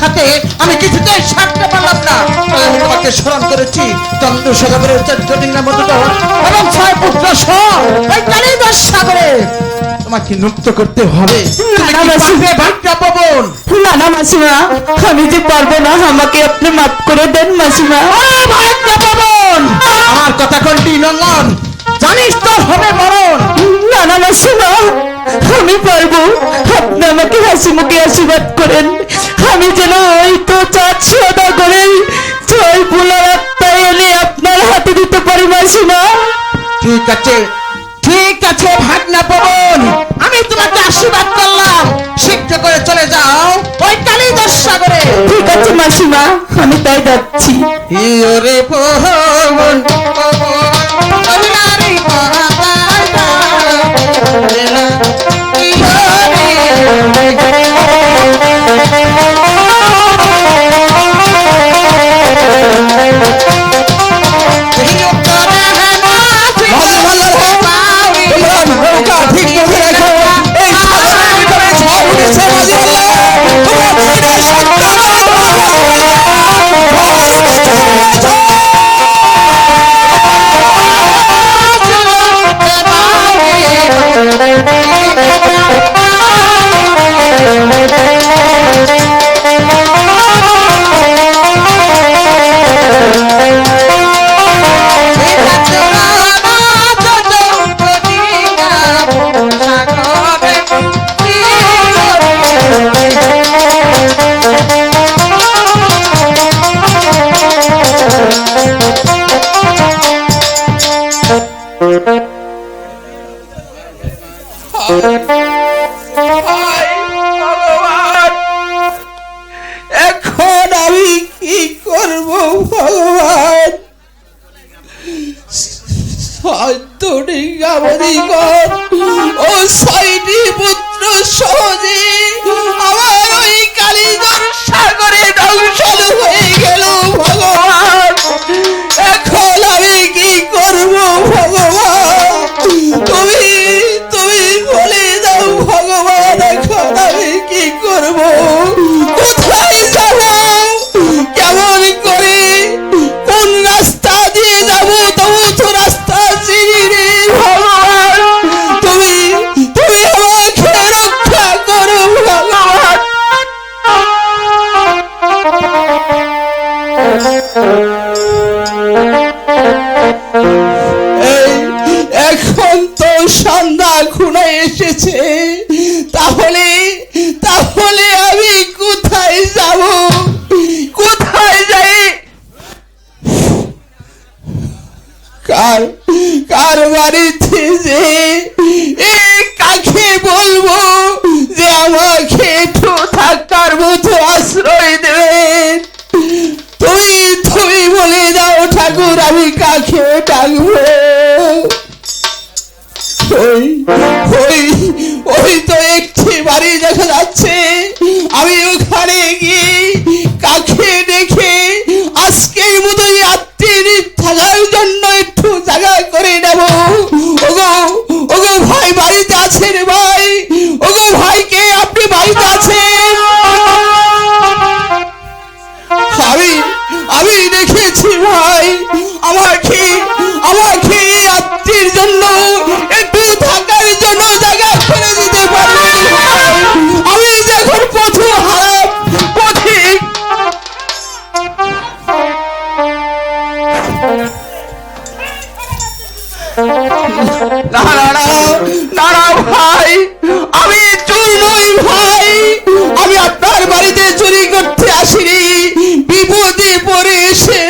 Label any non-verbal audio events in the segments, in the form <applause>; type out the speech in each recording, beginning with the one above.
সাথে আমি কিছুতেই সারতে পারলাম না। আমি তোমাকে স্মরণ করেছি চন্দ্র ডিঙ্গা মতো এবং ছয় পুত্র সহ ওই কালিদাস সাগরে। তোমাকে মুক্ত করতে হবে। না, না মাসিমা আমি যে পারব না আমাকে আপনি মাফ করে দেন মাসিমা আমার কথা কোনটি নন্দন। জানিস তো হবে মরণ। না না মাসিমা আমি পারব। হাসি মুখে আশীর্বাদ করেন। আমি যেন ওই তো চাঁদ সদা করে ছয় এনে আপনার হাতে দিতে পারি মাসিমা ঠিক আছে ঠিক আছে ভাগনা পবন আমি তোমাকে আশীর্বাদ করলাম। শীঘ্র করে চলে যাও ওই কালিদাস সাগরে। ঠিক আছে মাসিমা আমি তাই যাচ্ছি। পবন কার কার বাড়িতে যে কাকে বলব যে আমাকে একটু থাকার মতো আশ্রয় দেবেন? তুমি তুমি বলে দাও ঠাকুর, আমি কাকে ডাকবো? ওই ওই ওই তো একটি বাড়ি দেখা যাচ্ছে। আমি ওখানে গিয়ে কাকে দেখে আজকের মতোই আত্মীয় থাকার জন্য Ôi Shit.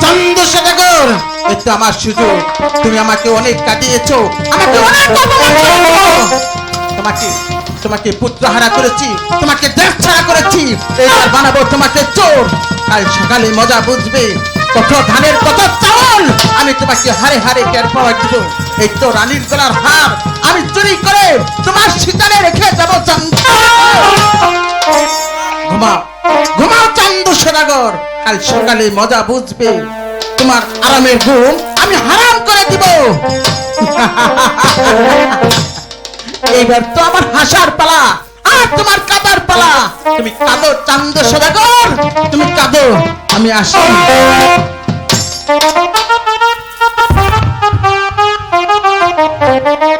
চন্দ্রশেখর তো আমার সুযোগ। তুমি আমাকে অনেক কাটিয়েছো। আমাকে অনেক তোমাকে তোমাকে পুত্র হারা করেছি, তোমাকে দেশ ছাড়া করেছি এইবার বানাবো তোমাকে চোর। কাল সকালে মজা বুঝবে কত ধানের কত চাউল, আমি তোমাকে হারে হারে টের পাওয়া দিব। এই তো রানীর গলার হার, আমি চুরি করে তোমার শীতালে রেখে যাব ঘুমাও ঘুমাও চন্দ্র সদাগর কাল সকালে মজা বুঝবে, তোমার আরামের ঘুম আমি হারাম করে দিব। <laughs> এইবার তো আমার হাসার পালা আর তোমার কাদার পালা। তুমি কাদো, চান্দ, সদাগর। তুমি কাদো, আমি আসি। ভাই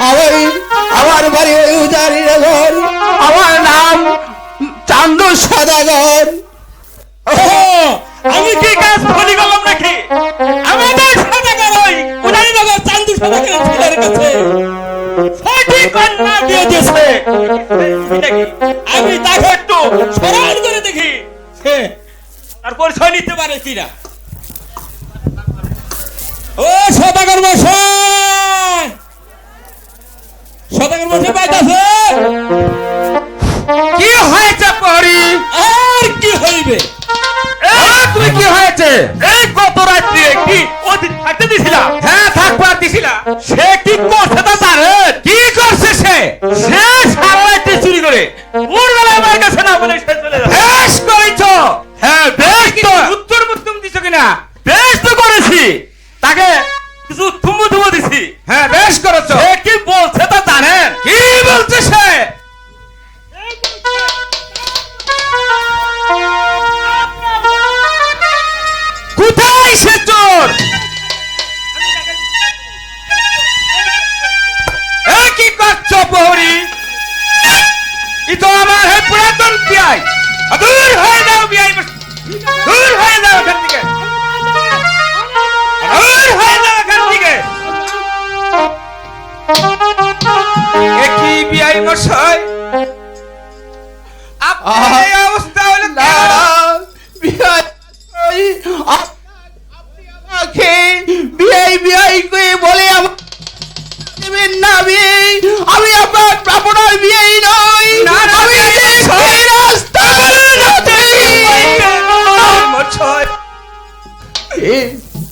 আমার আমার বাড়ি ওই উদারিনগর আমার নাম চান্দ সদাগর আমি কি কাজ বলি বললাম নাকি? আমাদের সদাগর ওই উদারিনগর চান্দ সদাগর ছেলের কাছে। কন্যা দিয়ে দিয়েছে। আমি একটু সরার করে দেখি। আর পরিচয় নিতে পারে কিনা? ও সদাগর মশাই! সদাগর মশাই পাইতাছে? কি হয়েছে পরি? আর কি হইবে? তুমি কি হয়েছে? এই গত রাত্রে কি অতীত থাকতে দিছিলা? হ্যাঁ থাকবার দিছিলা সে কি করছে アドゥ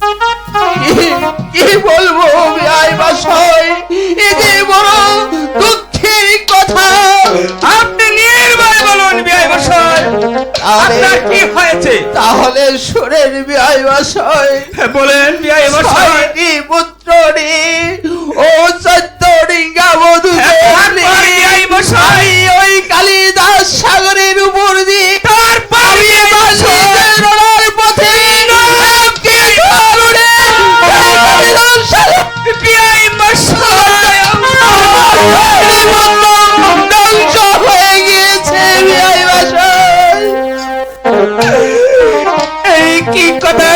কি- কি- কি বলব বিআই বাসায় এ যে বড় দুঃখের কথা। আপনি নির্ভয় বলুন মশাই আপনার কি হয়েছে? তাহলে সুরের বিআই বাসায় হ্যাঁ, বলেন মশাই ছয়টি পুত্র রে ও চোদ্দ ডিঙ্গা মশাই ওই কালিদাস সাগরের উপর দিয়ে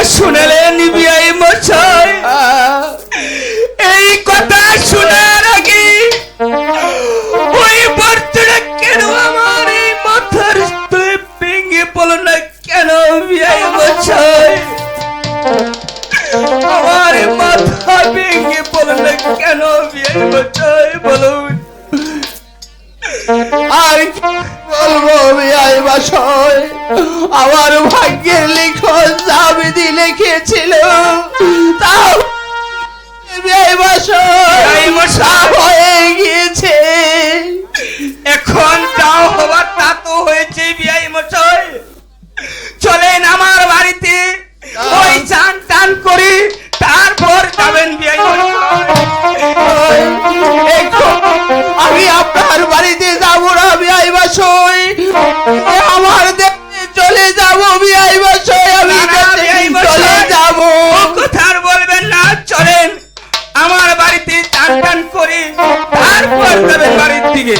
ধ্বংস বিআই বাসায় আমার ভাগ্যের লিখন জাবিদি লিখেছিল। তা বিআই বিআই মশাই। হয়ে গিয়েছে। এখন যাও হবার তা তো হয়েছে বিয়াই মশাই। চলেন আমার বাড়িতে ওই চান টান করি তারপর যাবেন বিয়াই আমি আপনার বাড়িতে যাব না বিআই দেশে চলে যাব বিআই বাসায় আমি চলে যাব। ও কথা আর বলবেন না চলেন আমার বাড়িতে টান টান করে তারপর যাবেন বাড়ির দিকে।